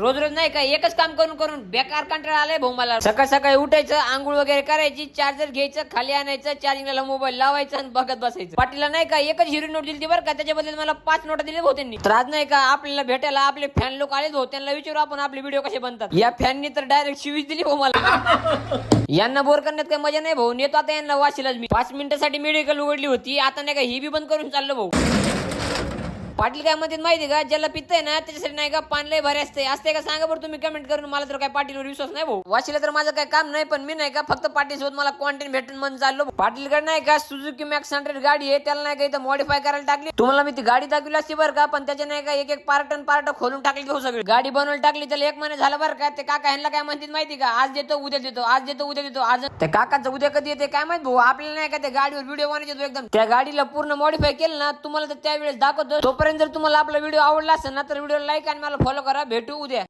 रोज रोज नाही का एकच काम करून करून बेकार कंटाळा आलाय भाऊ मला सकाळ सकाळी उठायचं आंघोळ वगैरे करायची चार्जर घ्यायचं खाली आणायचं चार्जिंगला मोबाईल लावायचा आणि बघत बसायचं. पाटीला नाही का एकच हिरो नोट दिली बरं का त्याच्या मला पाच नोट दिले भाऊ त्यांनी. तर आज नाही का आपल्याला भेटायला आपले फॅन लोक आले भाऊ त्यांना विचारू आपण आपले व्हिडिओ कसे बनतात. या फॅननी तर डायरेक्ट शिवीच दिली भाऊ मला यांना बोर करण्यात काही मजा नाही भाऊ. नेतो आता यांना वाशीलाच मी. पाच मिनिटासाठी मेडिकल उघडली होती. आता नाही का ही बी बंद करून चाललो भाऊ. पाटील काय म्हणतात माहिती का? ज्याला पित्त आहे ना त्याच्यासाठी नाही का पान लय भारी असते असते का सांगा बरं तुम्ही कमेंट करून. मला तर काय पाटीलवर विश्वास नाही भाऊ. वाशीला तर माझं काय काम नाही पण मी नाही का फक्त पाटील सोबत मला कॉन्टेंट भेटून म्हणून चाललो पाटीलकडे नाही का सुझुकी मॅक्स हंड्रेड गाडी आहे त्याला नाही का इथं मॉडीफाय करायला टाकली. तुम्हाला मी ती गाडी दाखवली असती बरं का पण त्याच्या नाही का एक एक पार्ट पार्ट खोलून टाकली भाऊ सगळी. गाडी बनवून टाकली त्याला एक महिना झाला बरं का. ते काका ह्यांना काय म्हणतात माहिती का? आज देतो उद्या देतो आज देतो उद्या देतो. आज त्या काकाचं उद्या कधी येते काय माहीत भाऊ? आपल्याला नाही का त्या गाडीवर व्हिडिओ बनायचे एकदम. त्या गाडीला पूर्ण मॉडीफाय केलं ना तुम्हाला तर त्यावेळेस दाखवतो. तोपर्यंत जर तुम्हाला आपला व्हिडिओ आवडला असेल ना तर व्हिडिओ लाईक आणि मला फॉलो करा. भेटू उद्या.